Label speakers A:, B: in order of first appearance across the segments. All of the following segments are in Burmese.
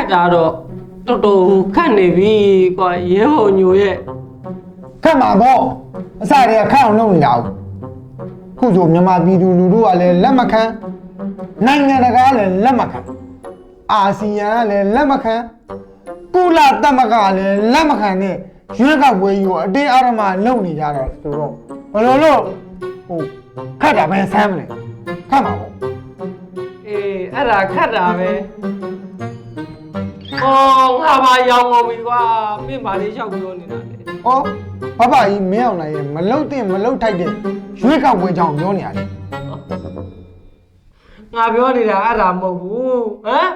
A: တ်တာတော့တော်တော်ခတ်နေပြီကွာရဲဟောညိုရဲ့
B: ခတ်မှာပေါ့အစတည်းကခတ်အောင်လုပ်နေတာဟုတ်ခုဆိုမြန်မာပြည်သူလူထုကလည်းလက်မခံနိုင်ငံတကာကလည်းလက်မခံအာဆီယံကလည်းလက်မခံကုလသမဂ္ဂကလည်းလက်မခံနဲ့ရွေးကောက်ပွဲကြီးကိုအတင်းအဓမ္မလုပ်နေကြတော့ဆိုတော့ဘယ်လိုလို့ဟိုခတ်တာပဲဆမ်းမလဲခတ်မှာပေါ့
A: အေးအဲ့ဒါခတ်တာပဲ အော်ငါပါရောင်းအောင်ပြီကွာမင်းပါလေးလျှောက်ပြောနေတာလေ။
B: အော်ဘဘကြီးမင်းအောင်နိုင်ရဲ့မလုတ်တဲ့မလုတ်ထိုက်တဲ့ရွေးကောက်ပွဲကြောင့်ပြောနေရတယ်
A: ငါပြောနေတာအဲ့ဒါမဟုတ်ဘူးဟမ်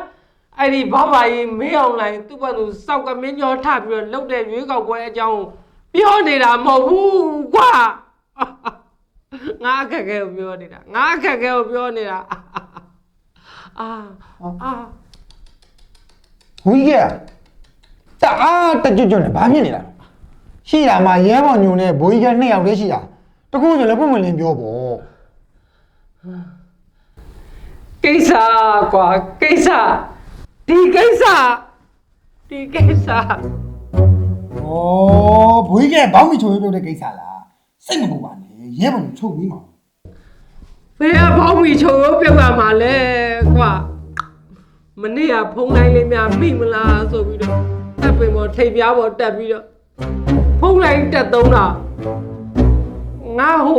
A: အဲ့ဒီဘာဘာကြီးမင်းအောင်လိုက်သူ့ဘက်သူစောက်ကမင်းညောထပြီးတော့လှုပ်တဲ့ရွေးကောက်ပွဲအကြောင်းပြောနေတာမဟုတ်ဘူးကွာငါအခက်အခဲကိုပြောနေတာငါအခက်အခဲကိုပြောနေတာအာအာ။
B: ဝီးကတအားတကြွကြွနဲ့ဘာဖြစ်နေလဲ။ရှိတာမှရဲဘော်ညုံနဲ့ဘိုးကြီးကနှစ်ယောက်တည်းရှိတာ။တကူဆိုလည်းပုံမလင်းပြောပေါ့
A: ကိစ္စကွာကိစ္စဒီကိစ္စဒီကိစ္စ။
B: ဩဘိုးကြီးကဘောင်းမီချိုးပြောတဲ့ကိစ္စလား။စိတ်မပူပါနဲ့ရဲဘော်ညုံချုပ်ပြီးမှာ
A: ဘယ်ကဘောင်းမီချိုးပြုတ်ရမှာလဲကွာ မနေ့ကဖုန်းလိုက်လေးများမိမလားဆိုပြီးတော့တပ်ပင်ပေါ်ထိပ်ပြားပေါ်တက်ပြီးတော့ဖုန်းလိုက်တက်သုံးတာငါဟို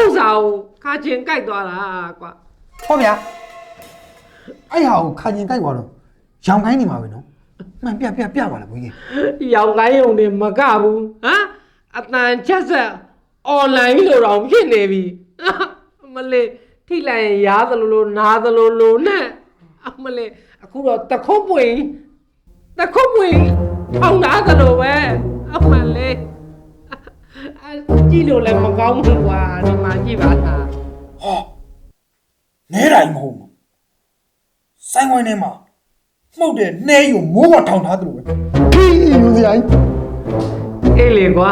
A: ဥစ္စာကိုခါချင်းကြိုက်သွားတာကွာ။
B: ဟုတ်ဗျာ။အဲ့ဟာကိုခါကျင်ကြိုက်သွားတော့ရောင်ခိုင်းနေမှာပဲနော်။မှန်ပြပြပြပါလားဘိုးကြီး
A: ရောင်ကိုင်းုံနေမကဘူးဟမ်အတန်ချက်ဆက်အွန်လိုင်းလို့တော့ဖြစ်နေပြီအမလေးထိလိုက်ရင်ရားသလိုလိုနားသလိုလိုနဲ့ အမလေးအခုတော့တခုတ်ပွင့်တခုတ်ပွင့်ထောင်းသားသလိုပဲအမလေးအကြည့်လို့လည်းမကောင်းဘူးကွာဒီမှာကြည့်ပါလား
C: ဟောနဲတိုင်းမဟုတ်ဘူးဆိုင်ဝိုင်းထဲမှာမှုတ်တဲ့နှဲယူမိုးပေါ်ထောင်ထားသလိုပဲ။
B: ခီးယူစရာကြီး
A: အေးလေကွာ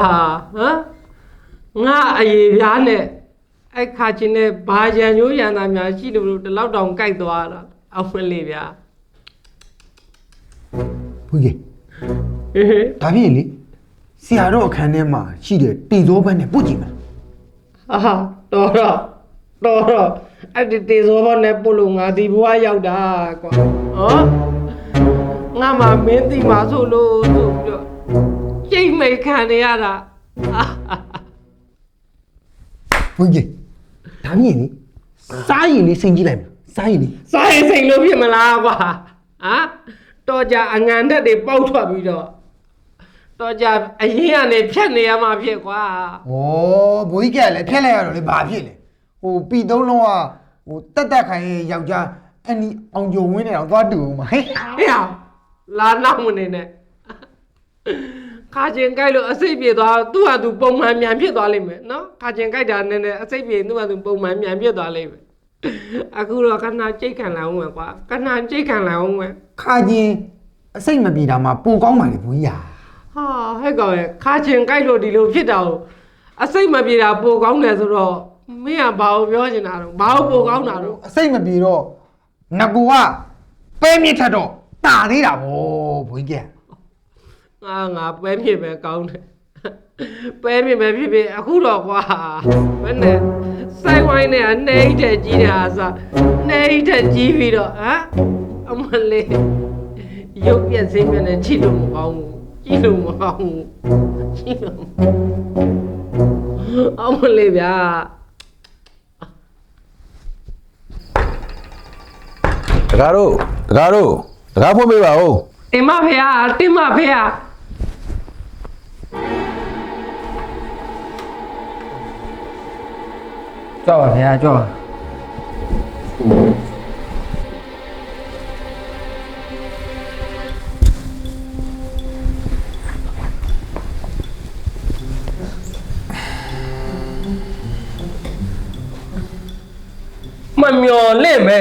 A: ဟမ်ငါအရေးပြားနဲ့အဲ့ခါချင်းနဲ့ဘာရန်ရိုးရန်သားများရှိလို့လို့ဒီလောက်တောင်ကြိုက်သွားတာ အောင်မလေးဗျာ
B: ဘိုးကြီး
A: ဟေးဟေး
B: ဒါဖြစ်ရင်လေဆရာတော်အခန်းထဲမှာရှိတဲ့တေဇောဘန်းနဲ့ပုတ်ကြည့်မလား
A: အာတော်တော့တော်တော့အဲ့ဒီတေဇောဘောနဲ့ပို့လို့ငါဒီဘဝရောက်တာကွာဟောငါမှမင်းတိမှာဆိုလို့ဆိုပြီးတော့ကျိတ်မိတ်ခံနေရတာအာ
B: ဘုန်းကြီးဒါမြင်လေစားရင်လေးစိတ်ကြည့်လိုက်မလား စားရင်လေး
A: စားရင်စိတ်လို့ဖြစ်မလားကွာဟမ်တော်ကြအငံတက်တွေပေါက်ထွက်ပြီးတော့တော်ကြအရင်ကနေဖြတ်နေရမှာဖြစ်ကွာ
B: ဩဘိုးကြီးကလည်းဖျက်လိုက်ရတော့လေဘာဖြစ်လဲဟိုပြီသုံးလုံးကဟိုတက်တက်ခိုင်ရဲ့ယောက်ျားအန်ဒီအောင်ကြုံဝင်းနေတော့သွားတူဦးမှာဟဲ့
A: ဟေ့အောင်လာနောက်မနေနဲ့ခါကျင်ကြိုက်လို့အစိတ်ပြေသွားသူ့ဟာသူပုံမှန်မြန်ဖြစ်သွားလိမ့်မယ်နော်ခါကျင်ကြိုက်တာနဲ့နဲ့အစိတ်ပြေသူ့ဟာသူပုံမှန်မြန်ဖြစ်သွားလိမ့်မယ် အခုတော့ခဏကြိတ်ခံလာအောင်မယ်ကွာခဏကြိတ်ခံလာအောင်မယ်
B: ခါချင်းအစိတ်မပြေတာမှပူကောင်းပါလေဘုန်းကြီး
A: ဟာဟဲ့ကောင်ရဲ့ခါကျင်ကြိုက်လို့ဒီလိုဖြစ်တာကိုအစိတ်မပြေတာပိုကောင်းတယ်ဆိုတော့မင်းကဘာကိုပြောချင်တာတော့ဘာကိုပိုကောင်းတာတော့
B: အစိတ်မပြေတော့ငကူကပဲမြစ်ထက်တော့တာသေးတာဗောဘုန်းကြီး
A: ငါငါပဲဖြစ်ပဲကောင်းတယ် ပဲဖြစ်ပဲဖြစ်ဖြစ်အခုတော့ကွာဘယ်နဲ့ဆိုင်ဝိုင်းနဲ့အနေအိတ်တဲ့ကြီးတဲ့ဟာစားနေအိတ်တဲ့ကြီးပြီးတော့ဟမ်အမလေးရုပ်ပြက်စင်းပြက်နဲ့ချစ်လို့မကောင်းဘူးကြည့်လို့မကောင်းဘူးကြည့်လို့အမလေးဗျာ
D: တကားတို့တကားတို့တကားဖွင့်ပေးပါဦး
A: တင်မဖေဟာတင်မဖေဟာ
E: ကြောက်ပါဗျာကြောက်ပါ
A: မမျော်လင့်ပဲ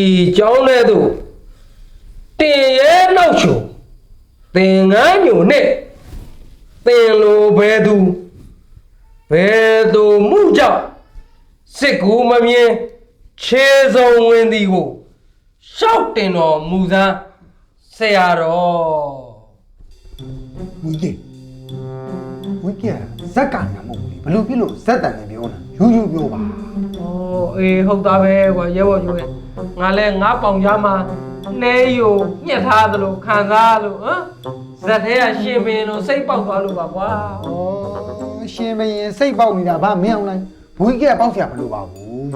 A: ဤကြောင်းလဲသို့တင်ရဲနောက်ချုံသင်ငန်းညုံနဲ့သင်လိုဘဲသူ ဘဲသူမှုကြောင့်စစ်ကူမမြင်ခြေစုံဝင်သည်ကိုရှောက်တင်တော်မူသားဆရာတော်
B: ဝီကဲဝီကဲဇက်ကနာမဟုတ်ဘူးလေဘလို့ဖြစ်လို့ဇက်တန်နေပြောတာယူယူပြောပါ
A: ဩအေးဟုတ်သားပဲကွာရဲဘော်ယူရဲ့ငါလဲငါပေါင်ကြားမှာနှဲယိုညှက်ထားသလိုခံစားလို့ဟမ်ဇက်ထဲကရှင်ပင်တို့စိတ်ပေါက်သွားလို့ပါကွာ
B: ဩ ရှင်မရင်စိတ်ပေါက်နေတာဗာမင်းအောင်လိုက်ဝီကဲပေါက်เสียမလို့ပါ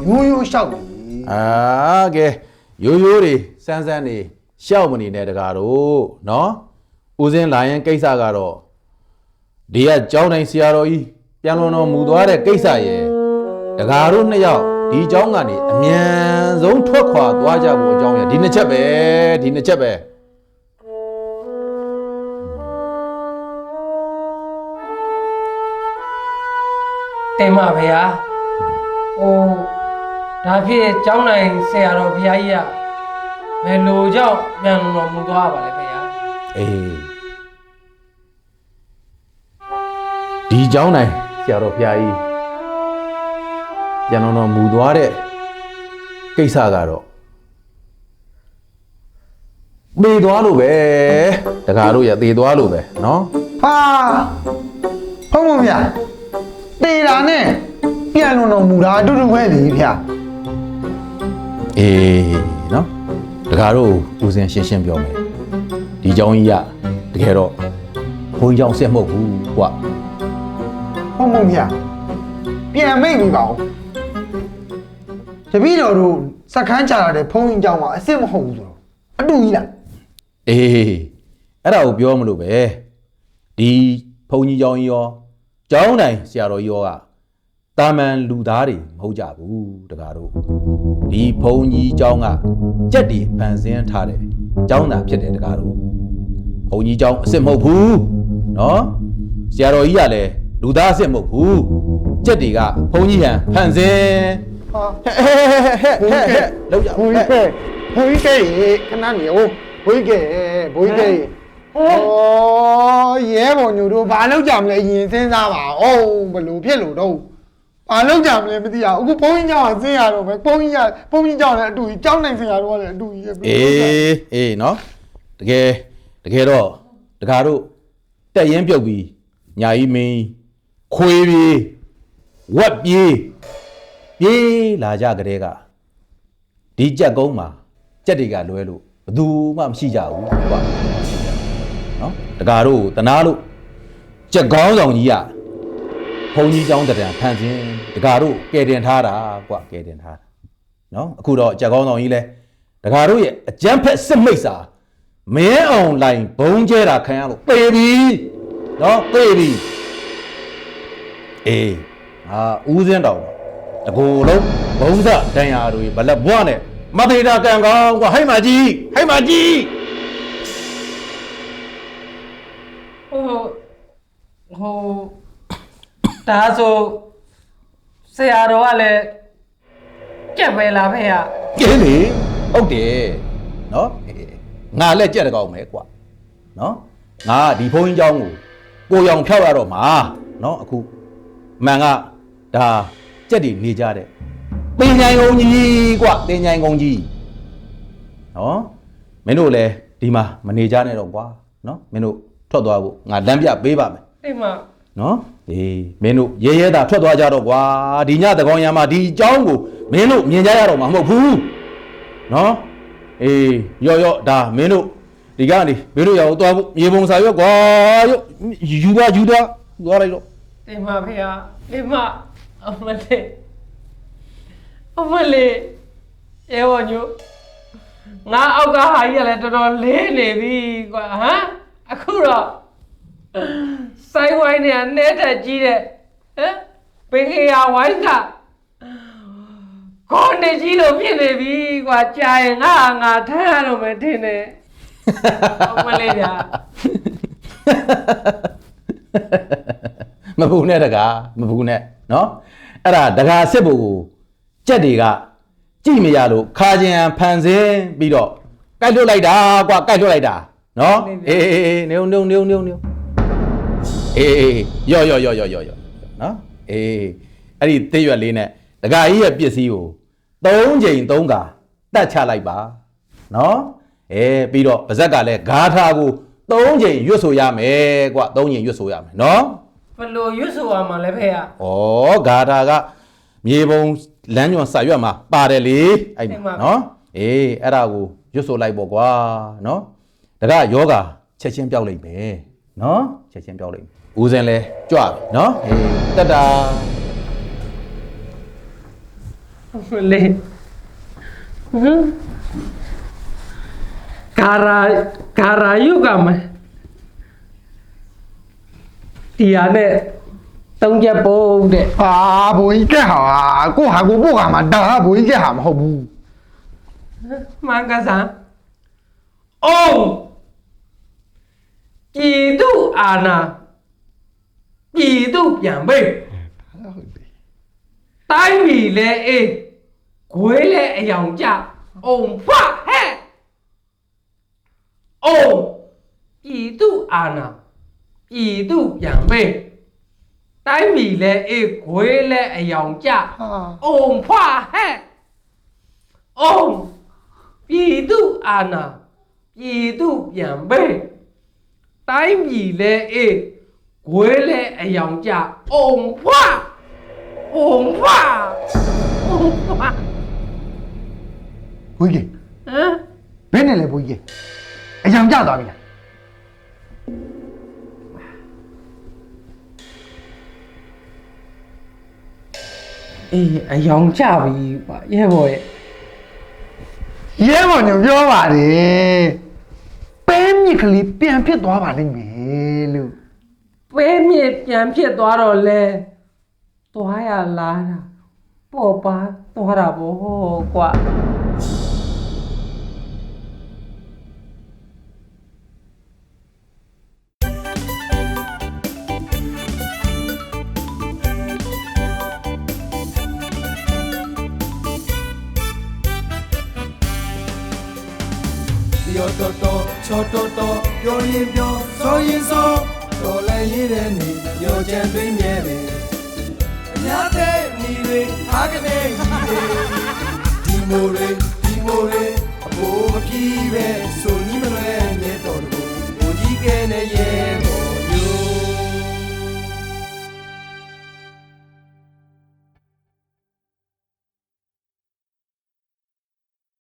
B: ဘူးယူယူရှောက်နေ
D: အာကဲရိုးရိုးတွေစမ်းစမ်းနေရှောက်မနေနဲ့တကားတို့နော်ဦးစင်းလာရင်ကိစ္စကတော့ဒီကကျောင်းတိုင်းဆရာတော်ကြီးပြန်လွန်တော်မူသွားတဲ့ကိစ္စရဲ့တကားတို့နှစ်ယောက်ဒီကျောင်းကနေအမြန်ဆုံးထွက်ခွာသွားကြဖို့အကြောင်းရဒီနှစ်ချက်ပဲဒီနှစ်ချက်ပဲ
A: တင်ပါဗျာဟိုဒါဖြစ်ကျောင်းနိုင်ဆရာတော်ဘုရားကြီးကဘယ်လိုကြောင့်ပြန်တော်မူသွားပါလဲဗျာ
D: အေးဒီကျောင်းတိုင်းဆရာတော်ဖျားကြီးပြန်တော်တော်မူသွားတဲ့ကိစ္စကတော့သေသွားလို့ပဲတကားတို့ရသေသွားလို့ပဲเนาะ
B: ဟာဟုတ်မဗျာ တေတာနဲ့ပြန်လုံတော်မူတာအတူတူပဲလေဗျာ
D: အေးเนาะတကားတို့ဦးစင်ရှင်းရှင်းပြောမယ်ဒီကျောင်းကြီးကတကယ်တော့ဘုန်းကြီးကျောင်းဆက်မဟုတ်ဘူးကွာ
B: ဟုတ်မဗျာပြန်မိတ်ပြီပါဦးတပည့်တော်တို့စက္ကန်းချလာတဲ့ဖုန်းကြီးကြောင်းမှာအစ်စ်မဟုတ်ဘူးဆိုတော့အတူကြီးလား
D: အေးအဲ့ဒါကိုပြောမလို့ပဲဒီဘုန်းကြီးကျောင်းကြီးရော ကျောင်းတိုင်းဆရာတော်ကြီးရောကတာမန်လူသားတွေမဟုတ်ကြဘူးတကားတို့ဒီဘုန်းကြီးကျောင်းကကြက်တီဖန်ဆင်းထားတဲ့ကျောင်းသားဖြစ်တယ်တကားတို့ဘုန်းကြီးကျောင်းအစ်စ်မဟုတ်ဘူးနော်ဆရာတော်ကြီးကလည်းလူသားအစ်စ်မဟုတ်ဘူးကြက်တီကဘုန်းကြီးဟန်ဖန်ဆင်း
B: ဟာ
D: ဟဲ့ဟဲ့ဟဲ့ဟဲ့ဟဲ့လောက်ကြ
B: ဘုန်းကြီးကဘုန်းကြီးကခဏနေဦးဘုန်းကြီးကဘုန်းကြီးက အော်ရဲဘော်ညိုတို့ဘာလုပ်ကြမလဲရင်စဉ်းစားပါအောင်ဘလို့ဖြစ်လို့တော့ဘာလုပ်ကြမလဲမသိရဘူးအခုဘုန်းကြီးကြောင့်ဆင်းရတော့ပဲဘုန်းကြီးကဘုန်းကြီးကြောင့်လည်းအတူကြီးကြောင်းနိုင်ဆရာတို့ကလည်းအတူကြီးပဲဘယ်လို
D: အေ
B: လုပ်ကြလဲး
D: အေးနော်တကယ်တကယ်တော့တကားတို့တက်ရင်ပြုတ်ပြီးညာကြီးမင်းခွေးပြေးဝက်ပြေးပြေးလာကြကြတဲ့ကဒီကြက်ကုန်းမှာကြက်တွေကလွဲလို့ဘယ်သူမှမရှိကြဘူးကွာ နော်တကားတို့တနာလို့ကြက်ကောင်းဆောင်ကြီးကဘုံကြီးเจ้าတရံဖန်ဆင်းတကားတို့ကဲတင်ထားတာကွာကဲတင်ထားတာ နော်အခုတော့ကြက်ကောင်းဆောင်ကြီးလဲတကာတို့ရဲ့အကြမ်းဖက်စစ်မိတ်စာမင်းအောင်လိုင်ဘုံကျဲတာခံရလို့ပေပြီနော်ပေပြီအေးအာဦးစင်းတော်တကူလုံးဘုံစတန်ရာတွေဘလက်ဘွားနဲ့မထေတာကံကောင်းကွာဟိုက်မကြီးဟိုက်မကြီး
A: ဟိုဒါဆိုဆရာတော်ကလည်းကြက်ပဲလားဖေရ
D: ကဲလေဟုတ်တယ်နော်အေးငါလက်ကြက်တကောင်းမယ်ကွာနော်ငါဒီဘုံကြီးเจ้าကိုကိုရောင်ဖြောက်ရတော့မှာနော်အခုမှန်ကဒါကြက်တွေနေကြတဲ့တင်ញိုင်ကုန်ကြီးကွာတင်ញိုင်ကုန်ကြီးနော်မင်းတို့လည်းဒီမှာမနေကြနဲ့တော့ကွာနော်မင်းတို့ထွက်သွားဖို့ငါလမ်းပြပေးပါမယ်
A: အိမ်မ
D: နော်အေးမင်းတို့ရဲရဲတာထွက်သွားကြတော့ကွာဒီညတကောင်ရံမှာဒီအကြောင်းကိုမင်းတို့မြင်ကြရတော့မှာမဟုတ်ဘူးနော်အေးရော့ရော့ဒါမင်းတို့ဒီကနေမင်းတို့ရအောင်သွားဖို့မြေပုံစာရွက်ကွာရော့ယူသွားယူသွားယူသွားလိုက်တော့
A: အိမ်မဖေရအိမ်မအမလေးအမလေးရဲဘော်ညိုငါအောက်ကဟာကြီးကလည်းတော်တော်လေးနေပြီကွာဟမ်အခုတော့ စိုင်းဝိုင်းနဲ့နဲ့တက်ကြီးတဲ့ဟမ်ဘေဟေယာဝိုင်းကခေါင်းနေကြီးလို့ဖြစ်နေပြီကွာကြာရင်ငါငါထမ်းရတော့မယ်ထင်တယ်ဟုတ်မလေးဗျာ
D: မဘူးနဲ့တကားမဘူးနဲ့နော်အဲ့ဒါတကားစစ်ဖို့ကိုကြက်တွေကကြည့်မရလို့ခါကျင်ဖန်ဆင်းပြီးတော့ကြိုက်လွတ်လိုက်တာကွာကြိုက်လွတ်လိုက်တာနော်အေးအေးနေုံနေုံနေုံနေုံ အေးအေးရော့ရော့ရော့ရော့ရော့ရော့နော်အေးအဲ့ဒီသေးရွက်လေးနဲ့တကားကြီးရဲ့ပစ္စည်းကို၃ချိန်၃ခါတတ်ချလိုက်ပါနော်အဲပြီးတော့ပါဇက်ကလည်းဂါထာကို၃ချိန်ရွတ်ဆိုရမယ်ကွ၃ချိန်ရွတ်ဆိုရမယ်နော်
A: ဘယ်လိုရွတ်ဆိုရမှာလဲဖေဟာ
D: ဩဂါထာကမြေပုံလမ်းညွန်စာရွက်မှာပါတယ်လေအဲ့မှာနော်အေးအဲ့ဒါကိုရွတ်ဆိုလိုက်ပေါ့ကွာနော်ဒါကယောဂချက်ချင်းပြောက်လိမ့်မယ် နော်ချက်ချင်းပြောက်လိမ့်မယ်ဦးစင်လဲကြွပြီနော်အေးတက်တာ
A: မလေးဟမ်ကာရာကာရာယုကမတီယာနဲ့တုံးချက်ပုံတဲ့
B: အာဘိုးကြီးကက်ဟာကိုဟာကိုပို့ကမှာဒါဘိုးကြီးကက်ဟာမဟုတ်ဘူး
A: မှန်ကစားအောင် ပြည်သူအာဏာပြည်သူပြန်ပေးတိုင်းပြည်လဲအေးခွေးလဲအယောင်ကြအောင်ဖဟဲ့အောင်ပြည်သူအာဏာပြည်သူပြန်ပေးတိုင်းပြည်လဲအေးခွေးလဲအယောင်ကြအောင်ဖဟဲ့အောင်ပြည်သူအာဏာပြည်သူပြန်ပေးတို င်းပြည်လဲအေးဂွေးလဲအယောင်ကြအုံဖွာအုံဖွာအုံဖွာ
B: ဘိုးကြီး
A: ဟမ်
B: ဘယ်နဲ့လဲဘိုးကြီးအယောင်ကျသွားပြီလား
A: အေးအယောင်ကြပြီပါရဲဘော်ရဲ့
B: ရဲဘော်ညပြောပါတယ်ပဲ မြစ်ကလေးပြန်ဖြစ်သွားပါလိမ့်မယ်လို့
A: ပဲမြစ်ပြန်ဖြစ်သွားတော့လဲသွားရလားတာပေါ်ပါသွားတာဘောကွာ
E: ချောတော့တော့ပြောရင်ပြောစောရင်စောတော်လည်းရည်တဲ့နေပြောချင်သွင်းမြဲတယ်အများတဲ့ညီတွေအားကနေကြီးတယ်ဒီမိုတွေဒီမိုတွေအဖို့မပြေးပဲဆိုနီးမလွဲမြဲတော်တကူဘိုးကြီးကဲနဲ့ရဲ